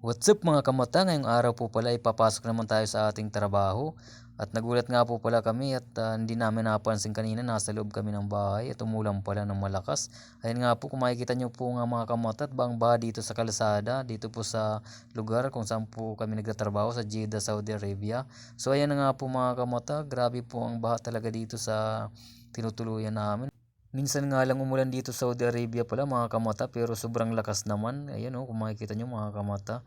What's up mga kamata? Ngayong araw po pala ipapasok naman tayo sa ating trabaho. At nagulat nga po pala kami at ah, hindi namin napansin kanina nasa loob kami ng bahay at umulan pala ng malakas. Ayun nga po kung makikita nyo po nga mga kamata at bang baha dito sa kalsada, dito po sa lugar kung saan po kami nagtatrabaho sa Jeddah, Saudi Arabia. So ayan nga po mga kamata, grabe po ang baha talaga dito sa tinutuluyan namin. Minsan nga lang umulan dito sa Saudi Arabia pala mga kamata pero sobrang lakas naman. Ayan o kung makikita nyo mga kamata.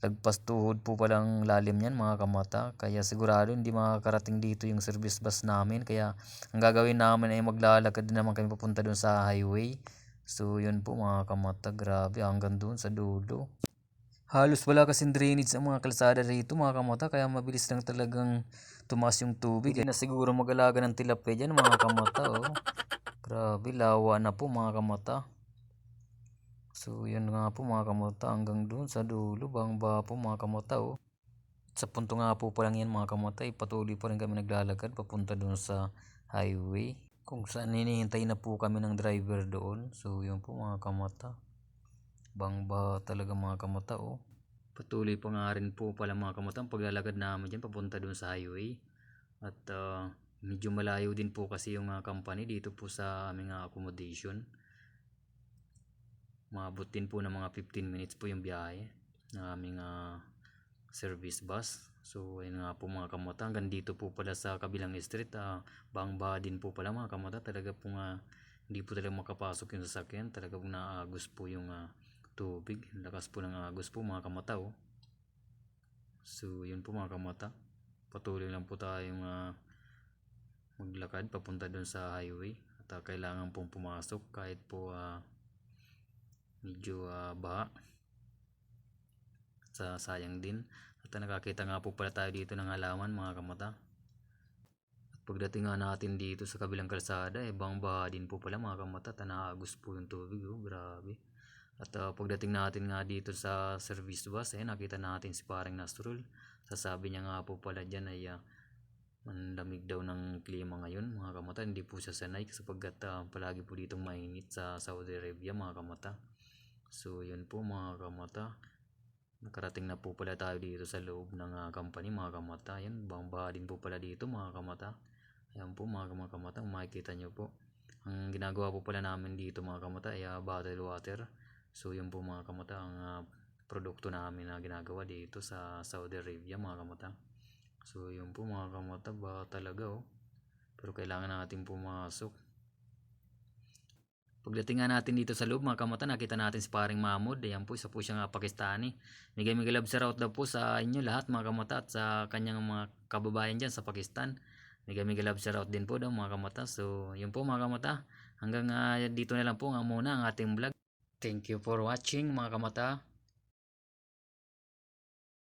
Lagpas tuhod po palang lalim yan mga kamata. Kaya sigurado hindi makakarating dito yung service bus namin. Kaya ang gagawin namin ay maglalakad din naman kami papunta doon sa highway. So yun po mga kamata. Grabe hanggang doon sa dulo. Halos wala kasing drainage sa mga kalsada rito mga kamata kaya mabilis lang talagang tumaas yung tubig. Hindi na siguro mag-alaga ng tilapia dyan mga kamata oh. Grabe, lawa na po mga kamata. So yun nga po mga kamata hanggang doon sa dulo bang ba po mga kamata oh. Sa punto nga po pa lang yan mga kamata, patuloy pa rin kami naglalakad papunta doon sa highway. Kung saan hinihintay na po kami ng driver doon. So yun po mga kamata. Bang ba talaga mga kamata oh. Patuloy pa nga rin po pala mga kamata ang paglalakad namin dyan papunta doon sa highway. At ah, medyo malayo din po kasi yung ah, company dito po sa aming ah, accommodation. Maabot din po ng mga 15 minutes po yung biyahe ng aming ah, service bus. So ayun nga po mga kamata hanggang dito po pala sa kabilang street ah, bangba din po pala mga kamata talaga po nga hindi po talaga makapasok yung sasakyan talaga po naagos po yung ah, tubig lakas po ng agos po mga kamata oh. So yun po mga kamata patuloy lang po tayong ah, maglakad papunta doon sa highway at ah, kailangan pong pumasok kahit po ah, medyo ah, baha. Sa sayang din. At ah, nakakita nga po pala tayo dito ng halaman mga kamata. At pagdating nga natin dito sa kabilang kalsada eh bang baha din po pala mga kamata. At naagos po yung tubig oh, grabe. At ah, pagdating natin nga dito sa service bus eh nakita natin si parang Nastrol sasabi niya nga po pala dyan ay ah, ang lamig daw ng klima ngayon mga kamata. Hindi po siya sanay sapagkat ah, palagi po ditong mainit sa Saudi Arabia mga kamata. So yun po mga kamata. Nakarating na po pala tayo dito sa loob ng ah, company mga kamata. Yan bangba din po pala dito mga kamata. Ayan po mga kamata makikita nyo po. Ang ginagawa po pala namin dito mga kamata ay ah, bottled water. So yun po mga kamata ang ah, produkto namin na ginagawa dito sa Saudi Arabia mga kamata So yun po mga kamata ba talaga oh. Pero kailangan natin pumasok. Pagdating nga natin dito sa loob mga kamata nakita natin si paring Mahmoud. Ayan po isa po siyang ah, Pakistani. Migay migay love daw po sa inyo lahat mga kamata at sa kanyang mga kababayan dyan sa Pakistan. Migay migay love din po daw mga kamata. So yun po mga kamata. Hanggang ah, dito na lang po nga muna ang ating vlog. Thank you for watching mga kamata.